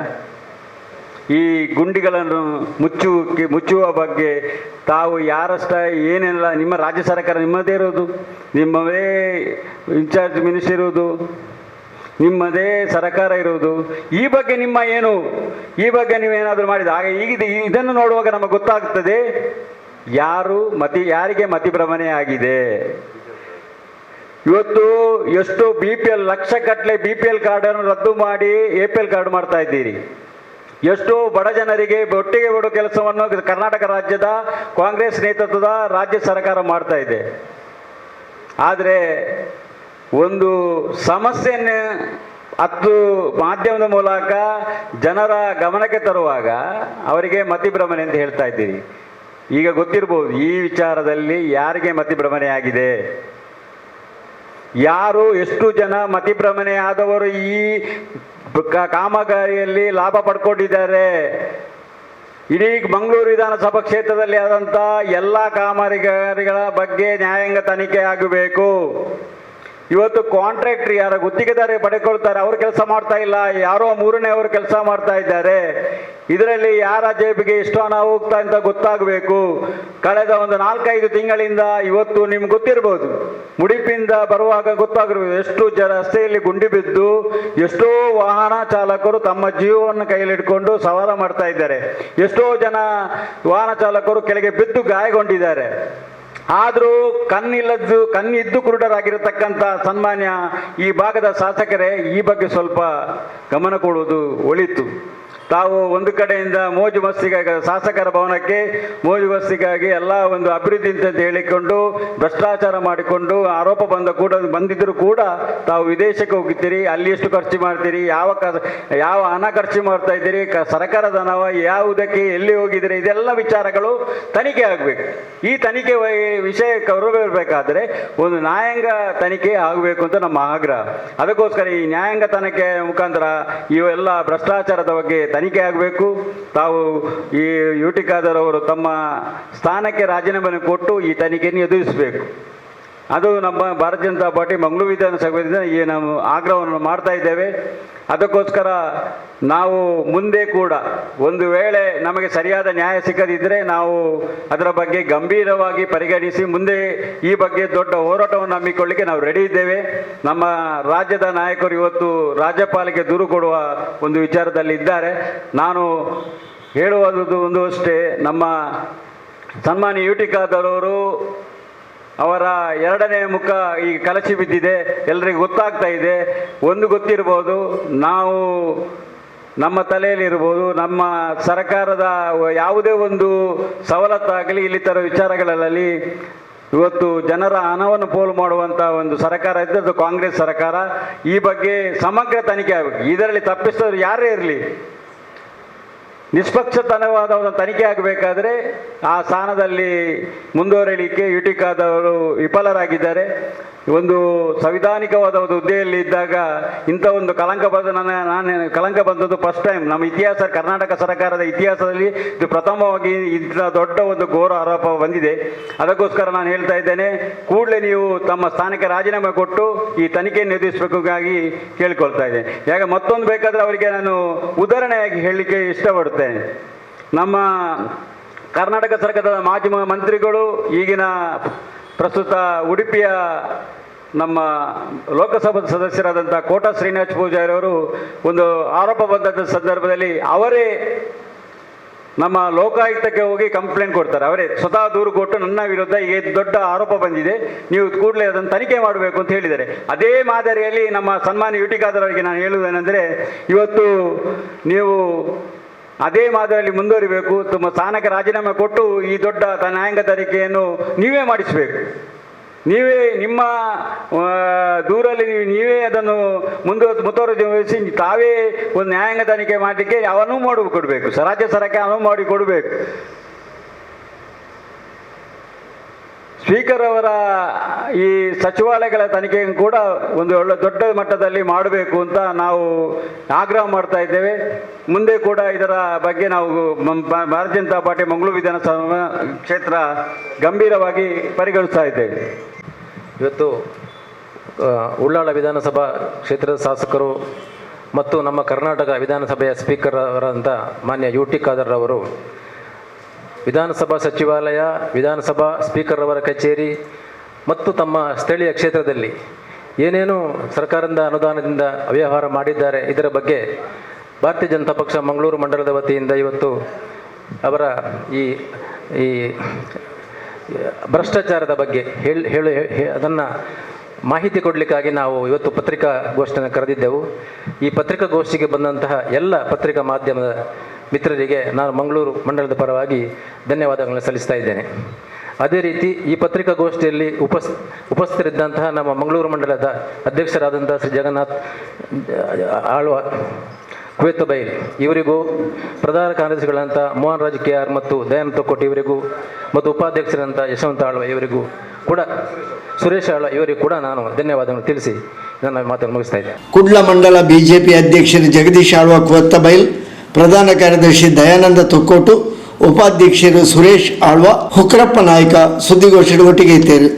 Speaker 4: ಈ ಗುಂಡಿಗಳನ್ನು ಮುಚ್ಚುವಕ್ಕೆ ಮುಚ್ಚುವ ಬಗ್ಗೆ ತಾವು ಯಾರಷ್ಟ ಏನೆಲ್ಲ ನಿಮ್ಮ ರಾಜ್ಯ ಸರ್ಕಾರ ನಿಮ್ಮದೇ ಇರೋದು, ನಿಮ್ಮದೇ ಇನ್ಚಾರ್ಜ್ ಮಿನಿಸ್ಟರ್ ಇರೋದು, ನಿಮ್ಮದೇ ಸರ್ಕಾರ ಇರುವುದು ಈ ಬಗ್ಗೆ ನಿಮ್ಮ ಏನು, ಈ ಬಗ್ಗೆ ನೀವೇನಾದರೂ ಮಾಡಿದ ಹಾಗೆ ಈಗ ಇದನ್ನು ನೋಡುವಾಗ ನಮಗೆ ಗೊತ್ತಾಗ್ತದೆ, ಯಾರು ಮತಿ, ಯಾರಿಗೆ ಮತಿಭ್ರಮಣೆ ಆಗಿದೆ. ಇವತ್ತು ಎಷ್ಟು ಬಿ ಪಿ ಎಲ್ ಲಕ್ಷ ಕಟ್ಟಲೆ ಬಿ ಪಿ ಎಲ್ ಕಾರ್ಡನ್ನು ರದ್ದು ಮಾಡಿ ಎ ಪಿ ಎಲ್ ಕಾರ್ಡ್ ಮಾಡ್ತಾ ಇದ್ದೀರಿ. ಎಷ್ಟೋ ಬಡ ಜನರಿಗೆ ಒಟ್ಟಿಗೆ ಬಡೋ ಕೆಲಸವನ್ನು ಕರ್ನಾಟಕ ರಾಜ್ಯದ ಕಾಂಗ್ರೆಸ್ ನೇತೃತ್ವದ ರಾಜ್ಯ ಸರ್ಕಾರ ಮಾಡ್ತಾ ಇದೆ. ಆದರೆ ಒಂದು ಸಮಸ್ಯೆಯನ್ನು ಹತ್ತು ಮಾಧ್ಯಮದ ಮೂಲಕ ಜನರ ಗಮನಕ್ಕೆ ತರುವಾಗ ಅವರಿಗೆ ಮತಿಭ್ರಮಣೆ ಅಂತ ಹೇಳ್ತಾ ಇದ್ದೀರಿ. ಈಗ ಗೊತ್ತಿರ್ಬೋದು ಈ ವಿಚಾರದಲ್ಲಿ ಯಾರಿಗೆ ಮತಿಭ್ರಮಣೆ ಆಗಿದೆ? ಯಾರು ಎಷ್ಟು ಜನ ಮತಿಭ್ರಮಣೆ ಆದವರು ಈ ಕಾಮಗಾರಿಯಲ್ಲಿ ಲಾಭ ಪಡ್ಕೊಂಡಿದ್ದಾರೆ? ಇಡೀ ಮಂಗಳೂರು ವಿಧಾನಸಭಾ ಕ್ಷೇತ್ರದಲ್ಲಿ ಆದಂಥ ಎಲ್ಲ ಕಾಮಗಾರಿಗಳ ಬಗ್ಗೆ ನ್ಯಾಯಾಂಗ ತನಿಖೆ ಆಗಬೇಕು. ಇವತ್ತು ಕಾಂಟ್ರಾಕ್ಟರ್ ಯಾರ ಗುತ್ತಿಗೆದಾರ ಪಡೆಕೊಳ್ತಾರೆ, ಅವರು ಕೆಲಸ ಮಾಡ್ತಾ ಇಲ್ಲ, ಯಾರೋ ಮೂರನೇ ಅವರು ಕೆಲಸ ಮಾಡ್ತಾ ಇದ್ದಾರೆ. ಇದರಲ್ಲಿ ಯಾರ ಜೇಬಿಗೆ ಎಷ್ಟು ಹಣ ಹೋಗ್ತಾ ಅಂತ ಗೊತ್ತಾಗಬೇಕು. ಕಳೆದ ಒಂದು ನಾಲ್ಕೈದು ತಿಂಗಳಿಂದ ಇವತ್ತು ನಿಮ್ಗೆ ಗೊತ್ತಿರ್ಬೋದು. ಮುಡಿಪಿಂದ ಬರುವಾಗ ಗೊತ್ತಾಗಿರ್ಬೋದು ಎಷ್ಟು ಜ ರಸ್ತೆಯಲ್ಲಿ ಗುಂಡಿ ಬಿದ್ದು ಎಷ್ಟೋ ವಾಹನ ಚಾಲಕರು ತಮ್ಮ ಜೀವವನ್ನು ಕೈಯಲ್ಲಿಟ್ಕೊಂಡು ಸವಾಲ ಮಾಡ್ತಾ ಇದ್ದಾರೆ. ಎಷ್ಟೋ ಜನ ವಾಹನ ಚಾಲಕರು ಕೆಳಗೆ ಬಿದ್ದು ಗಾಯಗೊಂಡಿದ್ದಾರೆ. ಆದರೂ ಕಣ್ಣಿಲ್ಲದ್ದು ಕಣ್ಣಿದ್ದು ಕುರುಡರಾಗಿರತಕ್ಕಂಥ ಸನ್ಮಾನ್ಯ ಈ ಭಾಗದ ಶಾಸಕರೇ ಈ ಬಗ್ಗೆ ಸ್ವಲ್ಪ ಗಮನ ಕೊಡುವುದು ಒಳಿತು. ತಾವು ಒಂದು ಕಡೆಯಿಂದ ಮೋಜು ಮಸ್ತಿಗಾಗಿ ಶಾಸಕರ ಭವನಕ್ಕೆ ಮೋಜು ಮಸ್ತಿಗಾಗಿ ಎಲ್ಲ ಒಂದು ಅಭಿವೃದ್ಧಿ ಅಂತ ಹೇಳಿಕೊಂಡು, ಭ್ರಷ್ಟಾಚಾರ ಮಾಡಿಕೊಂಡು, ಆರೋಪ ಬಂದ ಕೂಡ ಬಂದಿದ್ದರೂ ಕೂಡ ತಾವು ವಿದೇಶಕ್ಕೆ ಹೋಗಿದ್ದೀರಿ, ಅಲ್ಲಿ ಎಷ್ಟು ಖರ್ಚು ಮಾಡ್ತೀರಿ, ಯಾವ ಕ ಯಾವ ಹಣ ಖರ್ಚು ಮಾಡ್ತಾ ಇದ್ದೀರಿ, ಕ, ಸರ್ಕಾರದ ಹಣವ ಯಾವುದಕ್ಕೆ, ಎಲ್ಲಿ ಹೋಗಿದ್ದೀರಿ, ಇದೆಲ್ಲ ವಿಚಾರಗಳು ತನಿಖೆ ಆಗಬೇಕು. ಈ ತನಿಖೆ ವಿಷಯ ಬರಬೇಕಾದ್ರೆ ಒಂದು ನ್ಯಾಯಾಂಗ ತನಿಖೆ ಆಗಬೇಕು ಅಂತ ನಮ್ಮ ಆಗ್ರಹ. ಅದಕ್ಕೋಸ್ಕರ ಈ ನ್ಯಾಯಾಂಗ ತನಿಖೆ ಮುಖಾಂತರ ಇವೆಲ್ಲ ಭ್ರಷ್ಟಾಚಾರದ ಬಗ್ಗೆ ತನಿಖೆ ಆಗಬೇಕು. ತಾವು ಈ ಯುಟಿಕಾದರ್ ಅವರು ತಮ್ಮ ಸ್ಥಾನಕ್ಕೆ ರಾಜೀನಾಮೆ ಕೊಟ್ಟು ಈ ತನಿಖೆಯನ್ನು ಎದುರಿಸಬೇಕು. ಅದು ನಮ್ಮ ಭಾರತೀಯ ಜನತಾ ಪಾರ್ಟಿ ಮಂಗಳೂರು ವಿಧಾನಸಭೆಯಿಂದ ಈ ನಾವು ಆಗ್ರಹವನ್ನು ಮಾಡ್ತಾ ಇದ್ದೇವೆ. ಅದಕ್ಕೋಸ್ಕರ ನಾವು ಮುಂದೆ ಕೂಡ ಒಂದು ವೇಳೆ ನಮಗೆ ಸರಿಯಾದ ನ್ಯಾಯ ಸಿಕ್ಕದಿದ್ದರೆ ನಾವು ಅದರ ಬಗ್ಗೆ ಗಂಭೀರವಾಗಿ ಪರಿಗಣಿಸಿ ಮುಂದೆ ಈ ಬಗ್ಗೆ ದೊಡ್ಡ ಹೋರಾಟವನ್ನು ಹಮ್ಮಿಕೊಳ್ಳಿಕ್ಕೆ ನಾವು ರೆಡಿ ಇದ್ದೇವೆ. ನಮ್ಮ ರಾಜ್ಯದ ನಾಯಕರು ಇವತ್ತು ರಾಜ್ಯಪಾಲಿಗೆ ದೂರು ಕೊಡುವ ಒಂದು ವಿಚಾರದಲ್ಲಿ ಇದ್ದಾರೆ. ನಾನು ಹೇಳುವುದು ಒಂದು ಅಷ್ಟೇ, ನಮ್ಮ ಸನ್ಮಾನ್ಯ ಯುಟಿಕಾದರವರು ಅವರ ಎರಡನೇ ಮುಖ ಈಗ ಕಲಚಿ ಬಿದ್ದಿದೆ, ಎಲ್ರಿಗೂ ಗೊತ್ತಾಗ್ತಾ ಇದೆ. ಒಂದು ಗೊತ್ತಿರ್ಬೋದು, ನಾವು ನಮ್ಮ ತಲೆಯಲ್ಲಿರ್ಬೋದು ನಮ್ಮ ಸರ್ಕಾರದ ಯಾವುದೇ ಒಂದು ಸವಲತ್ತಾಗಲಿ ಇಲ್ಲಿ ತರೋ ವಿಚಾರಗಳಲ್ಲಿ ಇವತ್ತು ಜನರ ಹಣವನ್ನು ಪೋಲು ಮಾಡುವಂಥ ಒಂದು ಸರ್ಕಾರ ಇದ್ದದ್ದು ಕಾಂಗ್ರೆಸ್ ಸರ್ಕಾರ. ಈ ಬಗ್ಗೆ ಸಮಗ್ರ ತನಿಖೆ ಆಗಬೇಕು. ಇದರಲ್ಲಿ ತಪ್ಪಿಸಿದವರು ಯಾರೇ ಇರಲಿ ನಿಷ್ಪಕ್ಷತನವಾದ ಒಂದು ತನಿಖೆ ಆಗಬೇಕಾದ್ರೆ ಆ ಸ್ಥಾನದಲ್ಲಿ ಮುಂದುವರಿಯಲಿಕ್ಕೆ ಯುಟಿಕಾದವರು ವಿಫಲರಾಗಿದ್ದಾರೆ. ಒಂದು ಸಂವಿಧಾನಿಕವಾದ ಒಂದು ಹುದ್ದೆಯಲ್ಲಿ ಇದ್ದಾಗ ಇಂಥ ಒಂದು ಕಳಂಕ ಬಂದ ನನ್ನ ನಾನು ಕಳಂಕ ಬಂದದ್ದು ಫಸ್ಟ್ ಟೈಮ್ ನಮ್ಮ ಇತಿಹಾಸ, ಕರ್ನಾಟಕ ಸರ್ಕಾರದ ಇತಿಹಾಸದಲ್ಲಿ ಇದು ಪ್ರಥಮವಾಗಿ ಇಂಥ ದೊಡ್ಡ ಒಂದು ಘೋರ ಆರೋಪ ಬಂದಿದೆ. ಅದಕ್ಕೋಸ್ಕರ ನಾನು ಹೇಳ್ತಾ ಇದ್ದೇನೆ, ಕೂಡಲೇ ನೀವು ತಮ್ಮ ಸ್ಥಾನಕ್ಕೆ ರಾಜೀನಾಮೆ ಕೊಟ್ಟು ಈ ತನಿಖೆಯನ್ನು ಎದುರಿಸಬೇಕಾಗಿ ಕೇಳ್ಕೊಳ್ತಾ ಇದ್ದೇನೆ. ಯಾಕೆ ಮತ್ತೊಂದು ಬೇಕಾದರೆ ಅವರಿಗೆ ನಾನು ಉದಾಹರಣೆಯಾಗಿ ಹೇಳಲಿಕ್ಕೆ ಇಷ್ಟಪಡುತ್ತೇನೆ ನಮ್ಮ ಕರ್ನಾಟಕ ಸರ್ಕಾರದ ಮಾಜಿ ಮಂತ್ರಿಗಳು ಈಗಿನ ಪ್ರಸ್ತುತ ಉಡುಪಿಯ ನಮ್ಮ ಲೋಕಸಭಾ ಸದಸ್ಯರಾದಂಥ ಕೋಟಾ ಶ್ರೀನಿವಾಸ ಪೂಜಾರಿ ಅವರು ಒಂದು ಆರೋಪ ಬಂದಂಥ ಸಂದರ್ಭದಲ್ಲಿ ಅವರೇ ನಮ್ಮ ಲೋಕಾಯುಕ್ತಕ್ಕೆ ಹೋಗಿ ಕಂಪ್ಲೇಂಟ್ ಕೊಡ್ತಾರೆ. ಅವರೇ ಸ್ವತಃ ದೂರು ಕೊಟ್ಟು ನನ್ನ ವಿರುದ್ಧ ಈ ದೊಡ್ಡ ಆರೋಪ ಬಂದಿದೆ. ನೀವು ಕೂಡಲೇ ಅದನ್ನು ತನಿಖೆ ಮಾಡಬೇಕು ಅಂತ ಹೇಳಿದ್ದಾರೆ. ಅದೇ ಮಾದರಿಯಲ್ಲಿ ನಮ್ಮ ಸನ್ಮಾನ್ಯ ಯುಟಿಕಾದವರಿಗೆ ನಾನು ಹೇಳುವುದೇನೆಂದರೆ, ಇವತ್ತು ನೀವು ಅದೇ ಮಾದರಿಯಲ್ಲಿ ಮುಂದುವರಿಬೇಕು ತಮ್ಮ ಸ್ಥಾನಕ್ಕೆ ರಾಜೀನಾಮೆ ಕೊಟ್ಟು ಈ ದೊಡ್ಡ ನ್ಯಾಯಾಂಗ ತನಿಖೆಯನ್ನು ನೀವೇ ಮಾಡಿಸಬೇಕು. ನೀವೇ ನಿಮ್ಮ ದೂರಲ್ಲಿ ನೀವು ಅದನ್ನು ಮುಂದುವರೆದು ಮುತುವರ್ಜಿ ವಹಿಸಿ, ತಾವೇ ಒಂದು ನ್ಯಾಯಾಂಗ ತನಿಖೆ ಮಾಡಲಿಕ್ಕೆ ಅವನು ಮಾಡಿ ಕೊಡಬೇಕು. ರಾಜ್ಯ ಸರ್ಕಾರಕ್ಕೆ ಅನುವು ಮಾಡಿ ಕೊಡಬೇಕು. ಸ್ಪೀಕರ್ ಅವರ ಈ ಸಚಿವಾಲಯಗಳ ತನಿಖೆಯನ್ನು ಕೂಡ ಒಂದು ಒಳ್ಳೆ ದೊಡ್ಡ ಮಟ್ಟದಲ್ಲಿ ಮಾಡಬೇಕು ಅಂತ ನಾವು ಆಗ್ರಹ ಮಾಡ್ತಾ ಇದ್ದೇವೆ. ಮುಂದೆ ಕೂಡ ಇದರ ಬಗ್ಗೆ ನಾವು ಭಾರತೀಯ ಜನತಾ ಪಾರ್ಟಿ ಮಂಗಳೂರು ವಿಧಾನಸಭಾ ಕ್ಷೇತ್ರ ಗಂಭೀರವಾಗಿ ಪರಿಗಣಿಸ್ತಾ ಇದ್ದೇವೆ.
Speaker 5: ಇವತ್ತು ಉಳ್ಳಾಳ ವಿಧಾನಸಭಾ ಕ್ಷೇತ್ರದ ಶಾಸಕರು ಮತ್ತು ನಮ್ಮ ಕರ್ನಾಟಕ ವಿಧಾನಸಭೆಯ ಸ್ಪೀಕರ್ ಅವರಂತ ಮಾನ್ಯ ಯು ಟಿ ಖಾದರ್ ಅವರು ವಿಧಾನಸಭಾ ಸಚಿವಾಲಯ, ವಿಧಾನಸಭಾ ಸ್ಪೀಕರ್ ಅವರ ಕಚೇರಿ ಮತ್ತು ತಮ್ಮ ಸ್ಥಳೀಯ ಕ್ಷೇತ್ರದಲ್ಲಿ ಏನೇನು ಸರ್ಕಾರದಿಂದ ಅನುದಾನದಿಂದ ಅವ್ಯವಹಾರ ಮಾಡಿದ್ದಾರೆ. ಇದರ ಬಗ್ಗೆ ಭಾರತೀಯ ಜನತಾ ಪಕ್ಷ ಮಂಗಳೂರು ಮಂಡಲದ ವತಿಯಿಂದ ಇವತ್ತು ಅವರ ಈ ಈ ಭ್ರಷ್ಟಾಚಾರದ ಬಗ್ಗೆ ಹೇಳಿ ಹೇಳಿ ಅದನ್ನು ಮಾಹಿತಿ ಕೊಡಲಿಕ್ಕಾಗಿ ನಾವು ಇವತ್ತು ಪತ್ರಿಕಾಗೋಷ್ಠಿಯನ್ನು ಕರೆದಿದ್ದೆವು. ಈ ಪತ್ರಿಕಾಗೋಷ್ಠಿಗೆ ಬಂದಂತಹ ಎಲ್ಲ ಪತ್ರಿಕಾ ಮಾಧ್ಯಮದ ಮಿತ್ರರಿಗೆ ನಾನು ಮಂಗಳೂರು ಮಂಡಲದ ಪರವಾಗಿ ಧನ್ಯವಾದಗಳನ್ನು ಸಲ್ಲಿಸ್ತಾ ಇದ್ದೇನೆ. ಅದೇ ರೀತಿ ಈ ಪತ್ರಿಕಾಗೋಷ್ಠಿಯಲ್ಲಿ ಉಪಸ್, ಉಪಸ್ಥಿತರಿದ್ದಂತಹ ನಮ್ಮ ಮಂಗಳೂರು ಮಂಡಲದ ಅಧ್ಯಕ್ಷರಾದಂಥ ಶ್ರೀ ಜಗನ್ನಾಥ್, ಆಳ್ವ ಕುವೆತ್ ಬೈಲ್ ಇವರಿಗೂ, ಪ್ರಧಾನ ಕಾರ್ಯದರ್ಶಿಗಳಂತ ಮೋಹನ್ ರಾಜ್ ಕೆ ಆರ್ ಮತ್ತು ದಯಾನಂದ ತೊಕ್ಕೋಟಿ ಇವರಿಗೂ ಮತ್ತು ಉಪಾಧ್ಯಕ್ಷರಂತ ಯಶವಂತ ಆಳ್ವ ಇವರಿಗೂ ಕೂಡ, ಸುರೇಶ್ ಆಳ್ವ ಇವರಿಗೂ ಕೂಡ ನಾನು ಧನ್ಯವಾದಗಳನ್ನು ತಿಳಿಸಿ ನನ್ನ ಮಾತನ್ನು ಮುಗಿಸ್ತಾ ಇದ್ದೆ
Speaker 1: ಕುಡ್ಲ ಮಂಡಲ ಬಿಜೆಪಿ ಅಧ್ಯಕ್ಷರು ಜಗದೀಶ್ ಆಳ್ವ ಕೊತ್ತಬೈಲ್ ಪ್ರಧಾನ ಕಾರ್ಯದರ್ಶಿ ದಯಾನಂದ ತೊಕ್ಕೋಟು ಉಪಾಧ್ಯಕ್ಷರು ಸುರೇಶ್ ಆಳ್ವ ಹುಕ್ರಪ್ಪ ನಾಯ್ಕ ಸುದ್ದಿಗೋಷ್ಠಿ ಒಟ್ಟಿಗೆ ಇದ್ದರು